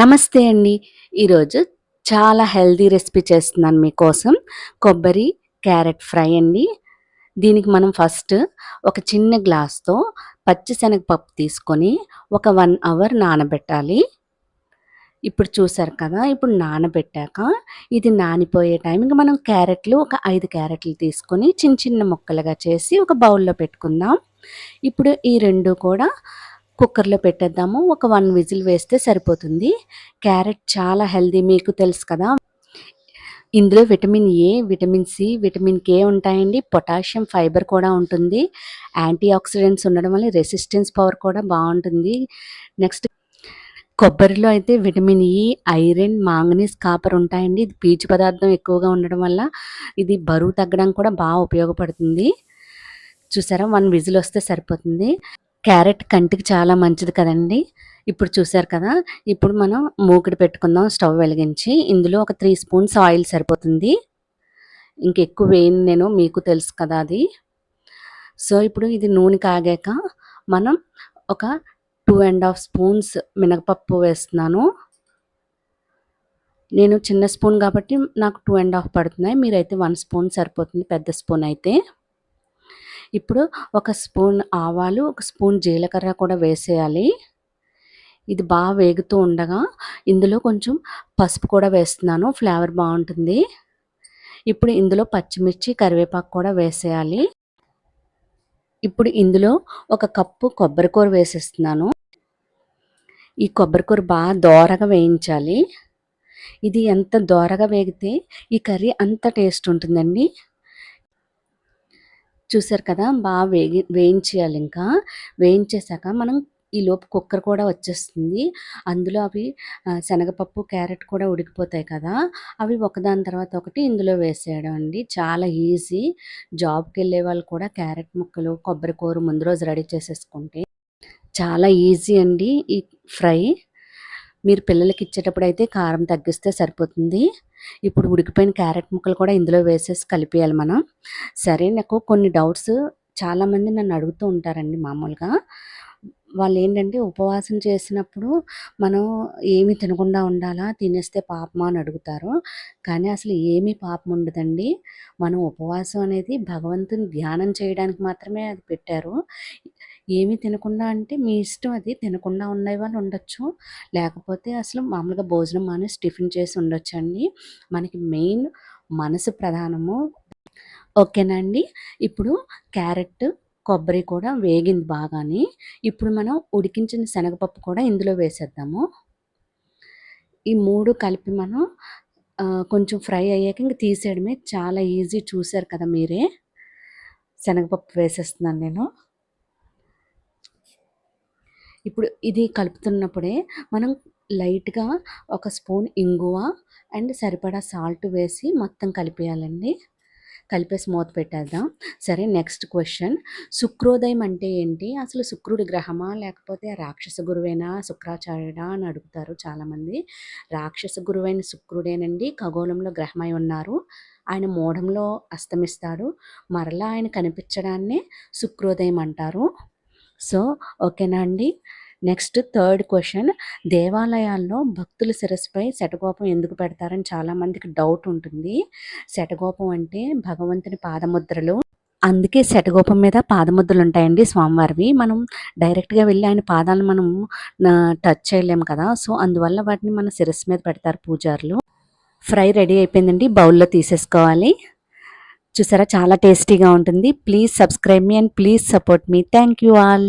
నమస్తే అండి. ఈరోజు చాలా హెల్దీ రెసిపీ చేస్తున్నాను మీకోసం. కొబ్బరి క్యారెట్ ఫ్రై అండి. దీనికి మనం ఫస్ట్ ఒక చిన్న గ్లాస్తో పచ్చిశనగపప్పు తీసుకొని ఒక వన్ అవర్ నానబెట్టాలి. ఇప్పుడు చూసారు కదా ఇప్పుడు నానబెట్టాక ఇది నానిపోయే టైంకి మనం క్యారెట్లు ఒక ఐదు క్యారెట్లు తీసుకొని చిన్న చిన్న ముక్కలుగా చేసి ఒక బౌల్లో పెట్టుకుందాం. ఇప్పుడు ఈ రెండు కూడా కుక్కర్లో పెట్టేద్దాము. ఒక వన్ విజిల్ వేస్తే సరిపోతుంది. క్యారెట్ చాలా హెల్దీ మీకు తెలుసు కదా. ఇందులో vitamin A vitamin C vitamin K ఉంటాయండి. పొటాషియం ఫైబర్ కూడా ఉంటుంది. యాంటీ ఆక్సిడెంట్స్ ఉండడం వల్ల రెసిస్టెన్స్ పవర్ కూడా బాగుంటుంది. నెక్స్ట్ కొబ్బరిలో అయితే vitamin E iron manganese copper ఉంటాయండి. ఇది పీచు పదార్థం ఎక్కువగా ఉండడం వల్ల ఇది బరువు తగ్గడానికి కూడా బాగా ఉపయోగపడుతుంది. చూసారా? వన్ విజిల్ వస్తే సరిపోతుంది. క్యారెట్ కంటికి చాలా మంచిది కదండి. ఇప్పుడు చూసారు కదా ఇప్పుడు మనం మూకిడి పెట్టుకుందాం స్టవ్ వెలిగించి. ఇందులో ఒక త్రీ స్పూన్స్ ఆయిల్ సరిపోతుంది. ఇంకెక్కువ వేయను నేను మీకు తెలుసు కదా అది. సో ఇప్పుడు ఇది నూనె కాగాక మనం ఒక టూ అండ్ హాఫ్ స్పూన్స్ మినపప్పు వేస్తున్నాను. నేను చిన్న స్పూన్ కాబట్టి నాకు టూ అండ్ హాఫ్ పడుతున్నాయి. మీరైతే వన్ స్పూన్ సరిపోతుంది పెద్ద స్పూన్ అయితే. ఇప్పుడు ఒక స్పూన్ ఆవాలు ఒక స్పూన్ జీలకర్ర కూడా వేసేయాలి. ఇది బాగా వేగుతూ ఉండగా ఇందులో కొంచెం పసుపు కూడా వేస్తున్నాను ఫ్లేవర్ బాగుంటుంది. ఇప్పుడు ఇందులో పచ్చిమిర్చి కరివేపాకు కూడా వేసేయాలి. ఇప్పుడు ఇందులో ఒక కప్పు కొబ్బరికూర వేసేస్తున్నాను. ఈ కొబ్బరికూర బాగా దోరగా వేయించాలి. ఇది ఎంత దోరగా వేగితే ఈ కర్రీ అంత టేస్ట్ ఉంటుందండి. చూసారు కదా బాగా వేగి వేయించేయాలి ఇంకా. వేయించేసాక మనం ఈ లోపు కుక్కర్ కూడా వచ్చేస్తుంది. అందులో అవి శనగపప్పు క్యారెట్ కూడా ఉడికిపోతాయి కదా అవి ఒకదాని తర్వాత ఒకటి ఇందులో వేసేయడం అండి. చాలా ఈజీ. జాబ్కి వెళ్ళే వాళ్ళు కూడా క్యారెట్ ముక్కలు కొబ్బరి కూర ముందు రోజు రెడీ చేసేసుకుంటే చాలా ఈజీ అండి ఈ ఫ్రై. మీరు పిల్లలకి ఇచ్చేటప్పుడు అయితే కారం తగ్గిస్తే సరిపోతుంది. ఇప్పుడు ఉడికిపోయిన క్యారెట్ ముక్కలు కూడా ఇందులో వేసేసి కలిపేయాలి మనం. సరే నాకు కొన్ని డౌట్స్. చాలామంది నన్ను అడుగుతూ ఉంటారండి మామూలుగా. వాళ్ళు ఏంటంటే ఉపవాసం చేసినప్పుడు మనం ఏమి తినకుండా ఉండాలా? తినేస్తే పాపమా అని అడుగుతారు. కానీ అసలు ఏమీ పాపం ఉండదండి. మనం ఉపవాసం అనేది భగవంతుని ధ్యానం చేయడానికి మాత్రమే అది పెట్టారు. ఏమీ తినకుండా అంటే మీ ఇష్టం అది తినకుండా ఉండే వాళ్ళు ఉండొచ్చు. లేకపోతే అసలు మామూలుగా భోజనం మానేసి టిఫిన్ చేసి ఉండొచ్చండి. మనకి మెయిన్ మనసు ప్రధానము. ఓకేనా అండి ఇప్పుడు క్యారెట్ కొబ్బరి కూడా వేగింది బాగానే. ఇప్పుడు మనం ఉడికించిన శనగపప్పు కూడా ఇందులో వేసేద్దాము. ఈ మూడు కలిపి మనం కొంచెం ఫ్రై అయ్యాక ఇంక తీసేయడమే. చాలా ఈజీ చూసారు కదా మీరే. శనగపప్పు వేసేస్తున్నాను నేను. ఇప్పుడు ఇది కలుపుతున్నప్పుడే మనం లైట్గా ఒక స్పూన్ ఇంగువ అండ్ సరిపడా సాల్ట్ వేసి మొత్తం కలిపేయాలండి. కలిపేసి మూత పెట్టేద్దాం. సరే నెక్స్ట్ క్వశ్చన్. శుక్రోదయం అంటే ఏంటి? అసలు శుక్రుడి గ్రహమా? లేకపోతే రాక్షస గురువేనా? శుక్రాచార్యుడా? అని అడుగుతారు చాలామంది. రాక్షస గురువైన శుక్రుడేనండి. ఖగోళంలో గ్రహమై ఉన్నారు. ఆయన మూఢంలో అస్తమిస్తాడు. మరలా ఆయన కనిపించడాన్నే శుక్రోదయం అంటారు. సో ఓకేనా అండి? Next third question. దేవాలయాల్లో భక్తుల శిరస్సుపై శటగోపం ఎందుకు పెడతారని చాలామందికి డౌట్ ఉంటుంది. శటగోపం అంటే భగవంతుని పాదముద్రలు. అందుకే శటగోపం మీద పాదముద్రలు ఉంటాయండి స్వామివారివి. మనం డైరెక్ట్గా వెళ్ళి ఆయన పాదాలను మనం టచ్ చేయలేము కదా. సో అందువల్ల వాటిని మన శిరస్సు మీద పెడతారు పూజారులు. ఫ్రై రెడీ అయిపోయిందండి. బౌల్లో తీసేసుకోవాలి. చూసారా? చాలా టేస్టీగా ఉంటుంది. Please subscribe me and please support me thank you all